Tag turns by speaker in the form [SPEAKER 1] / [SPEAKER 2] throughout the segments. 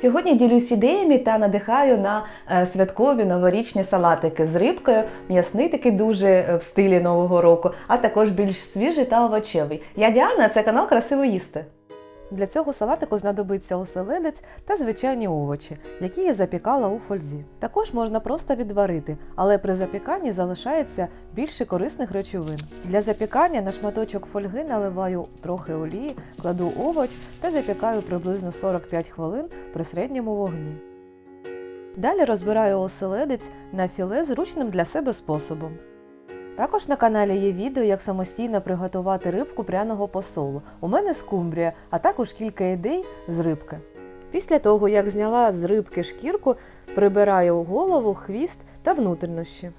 [SPEAKER 1] Сьогодні ділюсь ідеями та надихаю на е, святкові новорічні салатики з рибкою. М'ясний такий дуже е, в стилі Нового року, а також більш свіжий та овочевий. Я Діана, це канал Красиво їсти.
[SPEAKER 2] Для цього салатику знадобиться оселедець та звичайні овочі, які я запікала у фользі. Також можна просто відварити, але при запіканні залишається більше корисних речовин. Для запікання на шматочок фольги наливаю трохи олії, кладу овоч та запікаю приблизно 45 хвилин при середньому вогні. Далі розбираю оселедець на філе зручним для себе способом. Також на каналі є відео, як самостійно приготувати рибку пряного посолу. У мене скумбрія, а також кілька ідей з рибки. Після того, як зняла з рибки шкірку, прибираю голову, хвіст та внутрішнощі.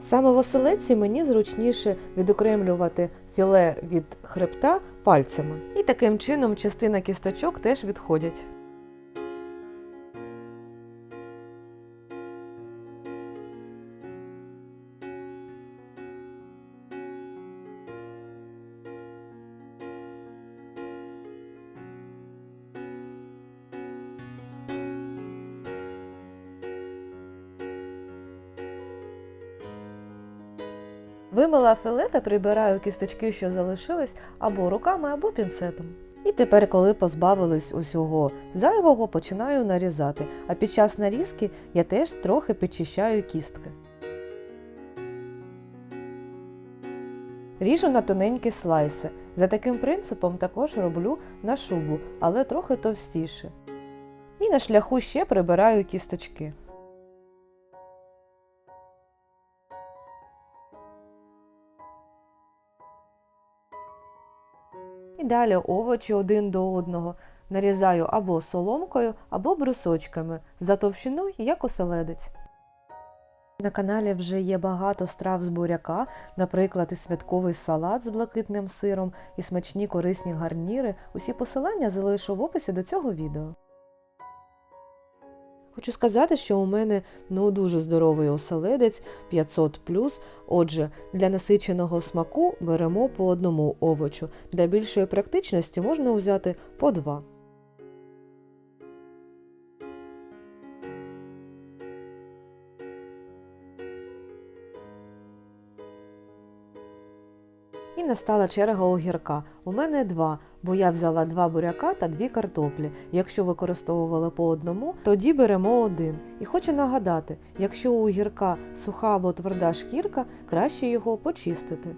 [SPEAKER 2] Саме в оселедці мені зручніше відокремлювати філе від хребта пальцями. І таким чином частина кісточок теж відходять. Вимила філе та прибираю кісточки, що залишились, або руками, або пінцетом. І тепер, коли позбавились усього зайвого, починаю нарізати, а під час нарізки я теж трохи підчищаю кістки. Ріжу на тоненькі слайси. За таким принципом також роблю на шубу, але трохи товстіше. І на шляху ще прибираю кісточки. Далі овочі один до одного нарізаю або соломкою, або брусочками за товщиною, як оселедець. На каналі вже є багато страв з буряка, наприклад, і святковий салат з блакитним сиром, і смачні корисні гарніри. Усі посилання залишу в описі до цього відео. Хочу сказати, що у мене ну дуже здоровий оселедець 500 Отже, для насиченого смаку беремо по одному овочу. Для більшої практичності можна взяти по два. І настала черга огірка. У мене два, бо я взяла два буряка та дві картоплі. Якщо використовували по одному, тоді беремо один. І хочу нагадати, якщо у огірка суха або тверда шкірка, краще його почистити.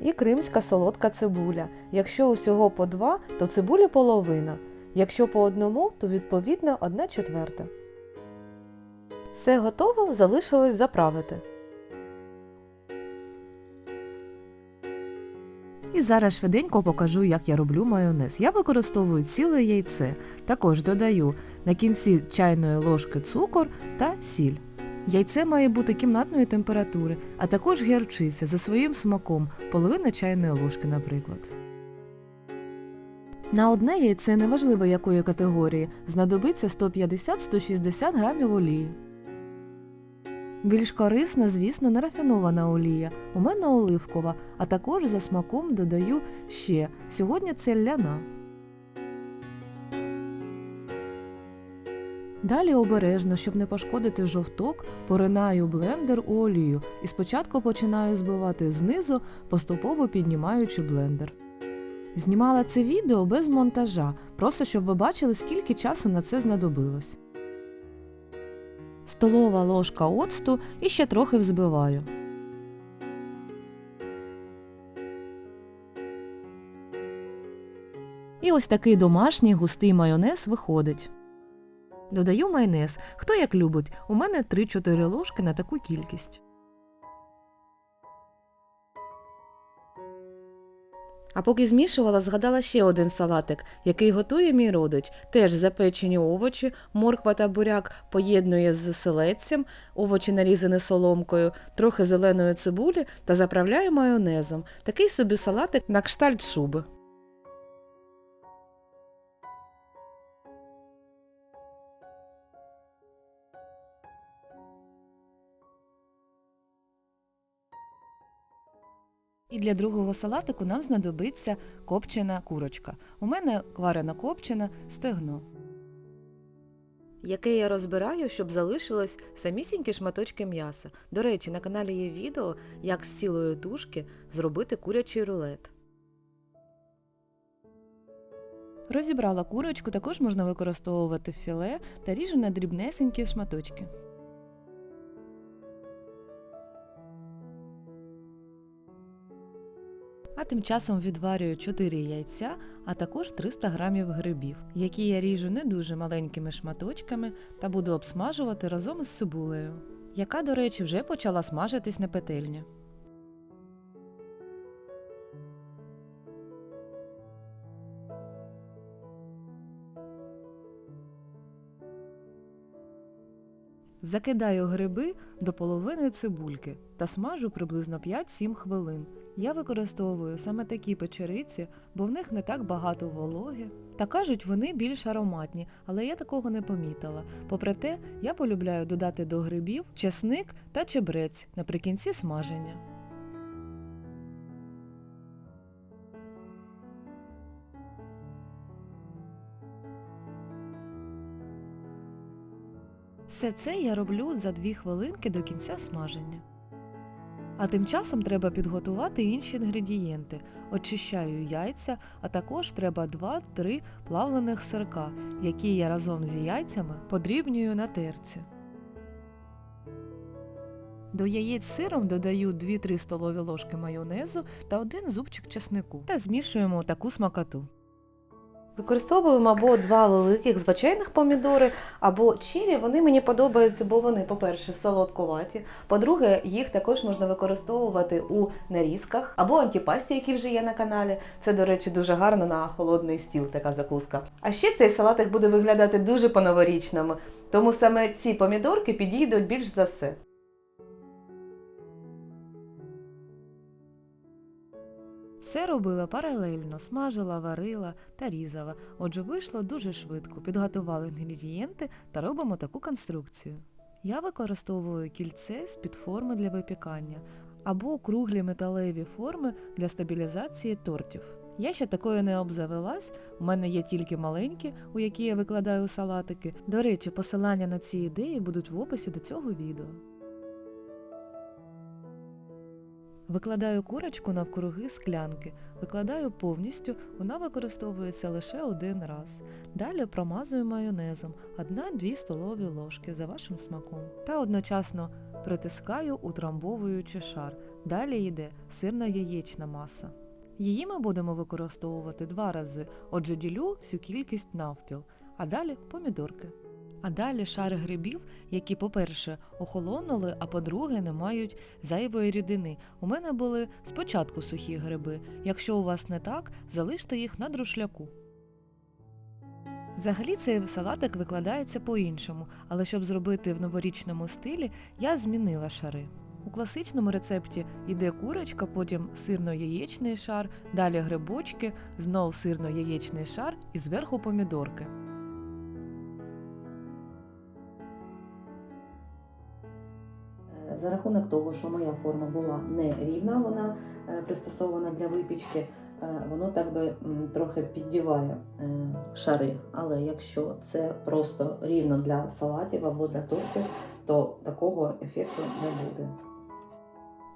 [SPEAKER 2] І кримська солодка цибуля. Якщо усього по два, то цибулі половина. Якщо по одному, то відповідно одна четверта. Все готово, залишилось заправити. І зараз швиденько покажу, як я роблю майонез. Я використовую ціле яйце. Також додаю на кінці чайної ложки цукор та сіль. Яйце має бути кімнатної температури, а також гірчиця за своїм смаком, половина чайної ложки, наприклад. На одне яйце неважливо якої категорії, знадобиться 150-160 грамів олії. Більш корисна, звісно, нерафінована олія. У мене оливкова, а також за смаком додаю ще. Сьогодні це ляна. Далі обережно, щоб не пошкодити жовток, поринаю блендер у олію і спочатку починаю збивати знизу, поступово піднімаючи блендер. Знімала це відео без монтажа, просто щоб ви бачили, скільки часу на це знадобилось. Столова ложка оцту і ще трохи взбиваю. І ось такий домашній густий майонез виходить. Додаю майонез. Хто як любить, у мене 3-4 ложки на таку кількість. А поки змішувала, згадала ще один салатик, який готує мій родич. Теж запечені овочі, морква та буряк поєднує з селедцем, овочі нарізані соломкою, трохи зеленої цибулі та заправляє майонезом. Такий собі салатик на кштальт шуби. І для другого салатику нам знадобиться копчена курочка. У мене варена копчена стегно. Яке я розбираю, щоб залишилось самісінькі шматочки м'яса. До речі, на каналі є відео, як з цілої тушки зробити курячий рулет. Розібрала курочку, також можна використовувати філе та ріжу на дрібнесенькі шматочки. А тим часом відварюю 4 яйця, а також 300 грамів грибів, які я ріжу не дуже маленькими шматочками та буду обсмажувати разом із цибулею, яка, до речі, вже почала смажитись на петельні. Закидаю гриби до половини цибульки та смажу приблизно 5-7 хвилин. Я використовую саме такі печериці, бо в них не так багато вологи. Та кажуть, вони більш ароматні, але я такого не помітила. Попри те, я полюбляю додати до грибів чесник та чебрець наприкінці смаження. Все це я роблю за 2 хвилинки до кінця смаження. А тим часом треба підготувати інші інгредієнти. Очищаю яйця, а також треба 2-3 плавлених сирка, які я разом з яйцями подрібнюю на терці. До яєць сиром додаю 2-3 столові ложки майонезу та один зубчик чеснику та змішуємо таку смакоту.
[SPEAKER 1] Використовуємо або два великих звичайних помідори, або чірі. Вони мені подобаються, бо вони, по-перше, солодкуваті. По-друге, їх також можна використовувати у нарізках або антіпасті, які вже є на каналі. Це, до речі, дуже гарно на холодний стіл така закуска. А ще цей салатик буде виглядати дуже по-новорічному, тому саме ці помідорки підійдуть більш за все.
[SPEAKER 2] Все робила паралельно, смажила, варила та різала. Отже, вийшло дуже швидко. Підготували інгредієнти та робимо таку конструкцію. Я використовую кільце з під форми для випікання або круглі металеві форми для стабілізації тортів. Я ще такою не обзавелась, у мене є тільки маленькі, у які я викладаю салатики. До речі, посилання на ці ідеї будуть в описі до цього відео. Викладаю курочку навкруги склянки, викладаю повністю, вона використовується лише один раз. Далі промазую майонезом 1-2 столові ложки за вашим смаком. Та одночасно притискаю, утрамбовуючи шар. Далі йде сирно-яєчна маса. Її ми будемо використовувати два рази, отже ділю всю кількість навпіл, а далі помідорки. А далі шари грибів, які, по-перше, охолонули, а по-друге, не мають зайвої рідини. У мене були спочатку сухі гриби. Якщо у вас не так, залиште їх на друшляку. Взагалі цей салатик викладається по-іншому, але щоб зробити в новорічному стилі, я змінила шари. У класичному рецепті йде курочка, потім сирно-яєчний шар, далі грибочки, знов сирно-яєчний шар і зверху помідорки.
[SPEAKER 1] За рахунок того, що моя форма була не рівна, вона е, пристосована для випічки, е, воно так би трохи піддіває е, шари. Але якщо це просто рівно для салатів або для тортів, то такого ефекту не буде.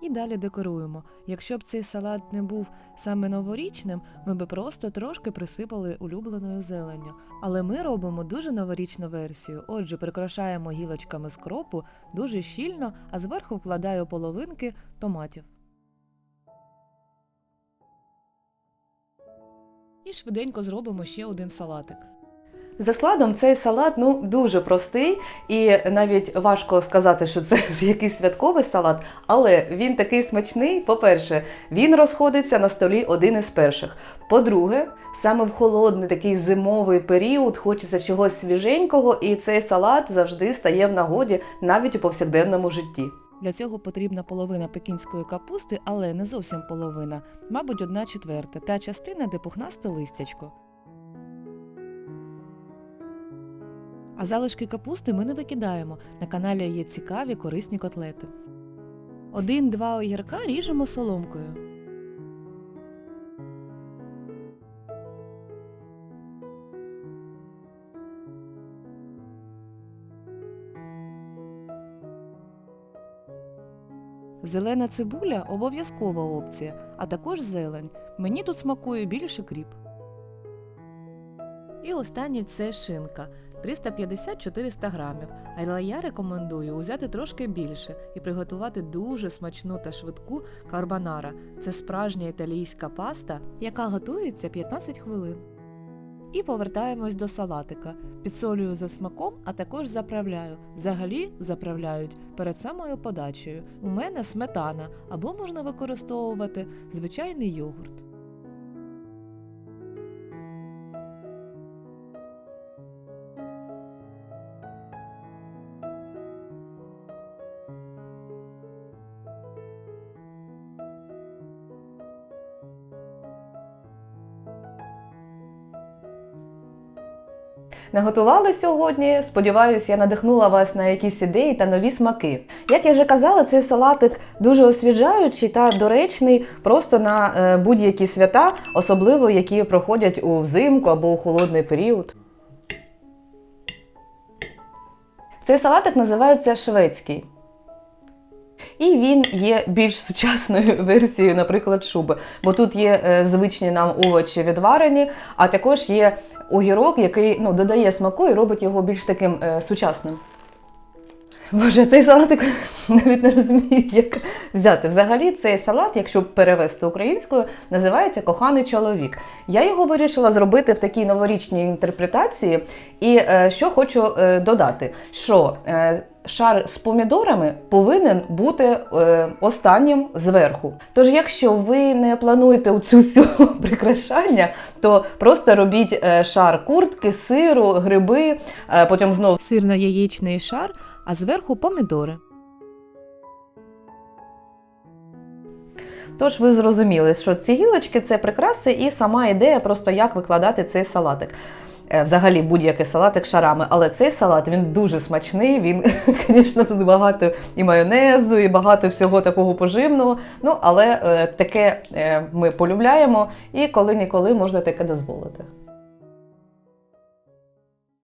[SPEAKER 2] І далі декоруємо. Якщо б цей салат не був саме новорічним, ми би просто трошки присипали улюбленою зеленню. Але ми робимо дуже новорічну версію. Отже, прикрашаємо гілочками з кропу дуже щільно, а зверху вкладаю половинки томатів. І швиденько зробимо ще один салатик.
[SPEAKER 1] За складом цей салат ну дуже простий, і навіть важко сказати, що це якийсь святковий салат, але він такий смачний. По-перше, він розходиться на столі один із перших. По-друге, саме в холодний такий зимовий період хочеться чогось свіженького, і цей салат завжди стає в нагоді навіть у повсякденному житті.
[SPEAKER 2] Для цього потрібна половина пекінської капусти, але не зовсім половина, мабуть, одна четверта, та частина, де пухнасте листячко. А залишки капусти ми не викидаємо. На каналі є цікаві корисні котлети. Один-два огірка ріжемо соломкою. Зелена цибуля обов'язкова опція, а також зелень. Мені тут смакує більше кріп. І останнє це шинка. 350-400 грамів. Але я рекомендую узяти трошки більше і приготувати дуже смачну та швидку карбонара. Це справжня італійська паста, яка готується 15 хвилин. І повертаємось до салатика. Підсолюю за смаком, а також заправляю. Взагалі заправляють перед самою подачею. У мене сметана або можна використовувати звичайний йогурт.
[SPEAKER 1] Наготували сьогодні. Сподіваюсь, я надихнула вас на якісь ідеї та нові смаки. Як я вже казала, цей салатик дуже освіжаючий та доречний просто на е, будь-які свята, особливо які проходять у взимку або у холодний період. Цей салатик називається шведський. І він є більш сучасною версією, наприклад, шуби. Бо тут є е, звичні нам овочі відварені, а також є огірок, який ну, додає смаку і робить його більш таким е, сучасним. Боже, цей салатик навіть не розумію, як взяти. Взагалі, цей салат, якщо перевести українською, називається Коханий чоловік. Я його вирішила зробити в такій новорічній інтерпретації. І е, що хочу е, додати, що е, шар з помідорами повинен бути е, останнім зверху. Тож, якщо ви не плануєте у цю всю прикрашання, то просто робіть е, шар куртки, сиру, гриби, е, потім знову
[SPEAKER 2] Сирно-яєчний шар, а зверху помідори.
[SPEAKER 1] Тож ви зрозуміли, що ці гілочки це прикраси, і сама ідея просто як викладати цей салатик. Е, Взагалі будь-який салатик шарами, але цей салат він дуже смачний. Він, звісно, тут багато і майонезу, і багато всього такого поживного. Ну але е, таке е, ми полюбляємо, і коли-ніколи можна таке дозволити.